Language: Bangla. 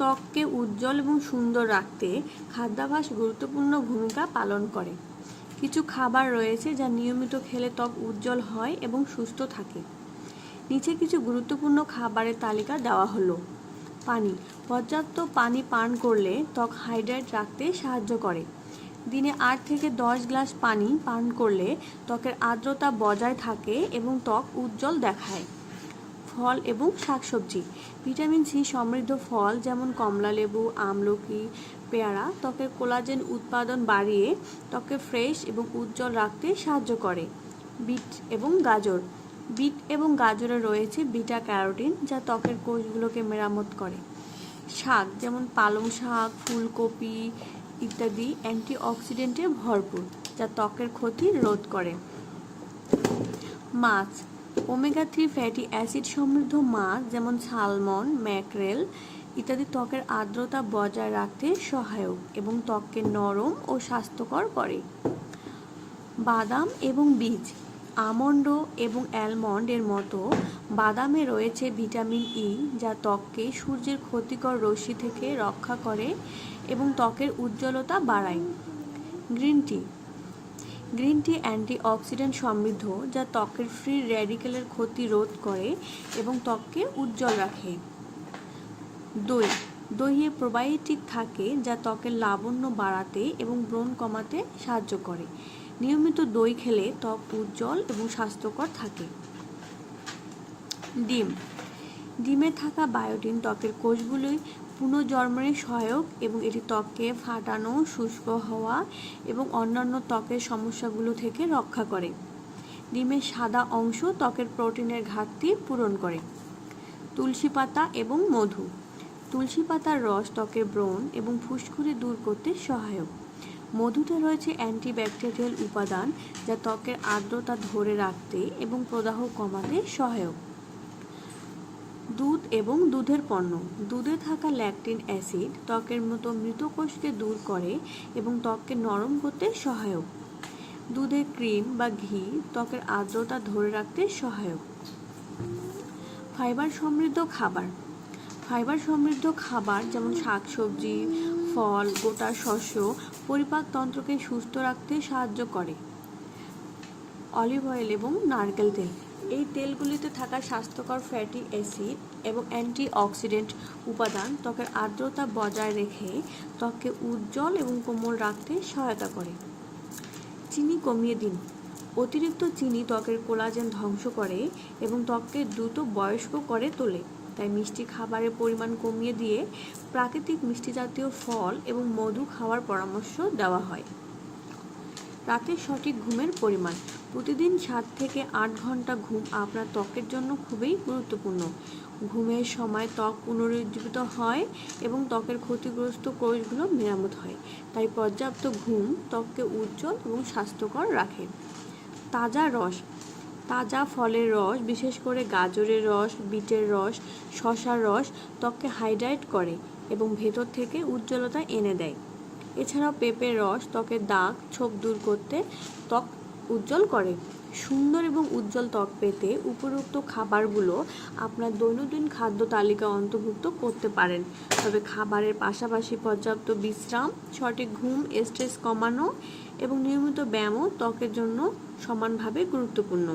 ত্বককে উজ্জ্বল এবং সুন্দর রাখতে খাদ্যাভ্যাস গুরুত্বপূর্ণ ভূমিকা পালন করে। কিছু খাবার রয়েছে যা নিয়মিত খেলে ত্বক উজ্জ্বল হয় এবং সুস্থ থাকে। নিচে কিছু গুরুত্বপূর্ণ খাবারের তালিকা দেওয়া হলো। পানি। পর্যাপ্ত পানি পান করলে ত্বক হাইড্রেট রাখতে সাহায্য করে। দিনে আট থেকে দশ গ্লাস পানি পান করলে ত্বকের আর্দ্রতা বজায় থাকে এবং ত্বক উজ্জ্বল দেখায়। ফল এবং শাকসবজি। ভিটামিন সি সমৃদ্ধ ফল যেমন কমলালেবু আমলকি, পেয়ারা ত্বকের কোলাজেন উৎপাদন বাড়িয়ে ত্বকে ফ্রেশ এবং উজ্জ্বল রাখতে সাহায্য করে। বিট এবং গাজর। বিট এবং গাজরে রয়েছে বিটা ক্যারোটিন যা ত্বকের কোষগুলোকে মেরামত করে। শাক যেমন পালং শাক, ফুলকপি ইত্যাদি অ্যান্টিঅক্সিডেন্টে ভরপুর যা ত্বকের ক্ষতি রোধ করে। মাছ ওমেগা থ্রি ফ্যাটি অ্যাসিড সমৃদ্ধ মাছ যেমন সালমন, ম্যাকরেল ইত্যাদি ত্বকের আর্দ্রতা বজায় রাখতে সহায়ক এবং ত্বককে নরম ও স্বাস্থ্যকর করে। বাদাম এবং বীজ, আমন্ড এবং অ্যালমন্ড এর মতো বাদামে রয়েছে ভিটামিন ই যা ত্বককে সূর্যের ক্ষতিকর রশ্মি থেকে রক্ষা করে এবং ত্বকের উজ্জ্বলতা বাড়ায়। Green tea green tea antioxidant সমৃদ্ধ যা ত্বকের ফ্রি র্যাডিক্যালের ক্ষতি রোধ করে এবং ত্বককে উজ্জ্বল রাখে। দই। দইয়ে প্রোবায়োটিক থাকে যা ত্বকের লাবণ্য বাড়াতে এবং ব্রণ কমাতে সাহায্য করে। নিয়মিত দই খেলে ত্বক উজ্জ্বল এবং স্বাস্থ্যকর থাকে। ডিম। ডিমে থাকা বায়োটিন ত্বকের কোষগুলোই পুনর্জন্মে সহায়ক এবং এটি ত্বককে ফাটানো, শুষ্ক হওয়া এবং অন্যান্য ত্বকের সমস্যাগুলো থেকে রক্ষা করে। ডিমের সাদা অংশ ত্বকের প্রোটিনের ঘাটতি পূরণ করে। তুলসী পাতা এবং মধু। তুলসী পাতার রস ত্বকের ব্রণ এবং ফুসকুড়ি দূর করতে সহায়ক। মধুতে রয়েছে অ্যান্টিব্যাকটেরিয়াল উপাদান যা ত্বকের আর্দ্রতা ধরে রাখতে এবং প্রদাহ কমাতে সহায়ক। দুধ এবং দুধের পণ্য। দুধে থাকা ল্যাকটিন অ্যাসিড ত্বকের মতো মৃত কোষকে দূর করে এবং ত্বককে নরম করতে সহায়ক। দুধের ক্রিম বা ঘি ত্বকের আর্দ্রতা ধরে রাখতে সহায়ক। ফাইবার সমৃদ্ধ খাবার। ফাইবার সমৃদ্ধ খাবার যেমন শাকসবজি, ফল, গোটা শস্য পরিপাকতন্ত্রকে সুস্থ রাখতে সাহায্য করে। অলিভ অয়েল এবং নারকেল তেল। এই তেলগুলিতে থাকা স্বাস্থ্যকর ফ্যাটি অ্যাসিড এবং অ্যান্টিঅক্সিডেন্ট উপাদান ত্বকের আর্দ্রতা বজায় রেখে ত্বককে উজ্জ্বল এবং কোমল রাখতে সহায়তা করে। চিনি কমিয়ে দিন। অতিরিক্ত চিনি ত্বকের কোলাজেন ধ্বংস করে এবং ত্বককে দ্রুত বয়স্ক করে তোলে। তাই মিষ্টি খাবারের পরিমাণ কমিয়ে দিয়ে প্রাকৃতিক মিষ্টি জাতীয় ফল এবং মধু খাওয়ার পরামর্শ দেওয়া হয়। রাতে সঠিক ঘুমের পরিমাণ। প্রতিদিন সাত থেকে আট ঘণ্টা ঘুম আপনার ত্বকের জন্য খুবই গুরুত্বপূর্ণ। ঘুমের সময় ত্বক পুনরুজ্জীবিত হয় এবং ত্বকের ক্ষতিগ্রস্ত কোষগুলো মেরামত হয়। তাই পর্যাপ্ত ঘুম ত্বককে উজ্জ্বল এবং স্বাস্থ্যকর রাখে। তাজা রস, তাজা ফলের রস, বিশেষ করে গাজরের রস, বিটের রস, শশার রস ত্বককে হাইড্রাইট করে এবং ভেতর থেকে উজ্জ্বলতা এনে দেয়। এছাড়াও পেঁপের রস, ত্বকের দাগ, ছোপ দূর করতে ত্বক উজ্জ্বল করে। সুন্দর এবং উজ্জ্বল ত্বক পেতে উপরোক্ত খাবারগুলো আপনার দৈনন্দিন খাদ্য তালিকা অন্তর্ভুক্ত করতে পারেন। তবে খাবারের পাশাপাশি পর্যাপ্ত বিশ্রাম, সঠিক ঘুম স্ট্রেস কমানো এবং নিয়মিত ব্যায়ামও ত্বকের জন্য সমানভাবে গুরুত্বপূর্ণ।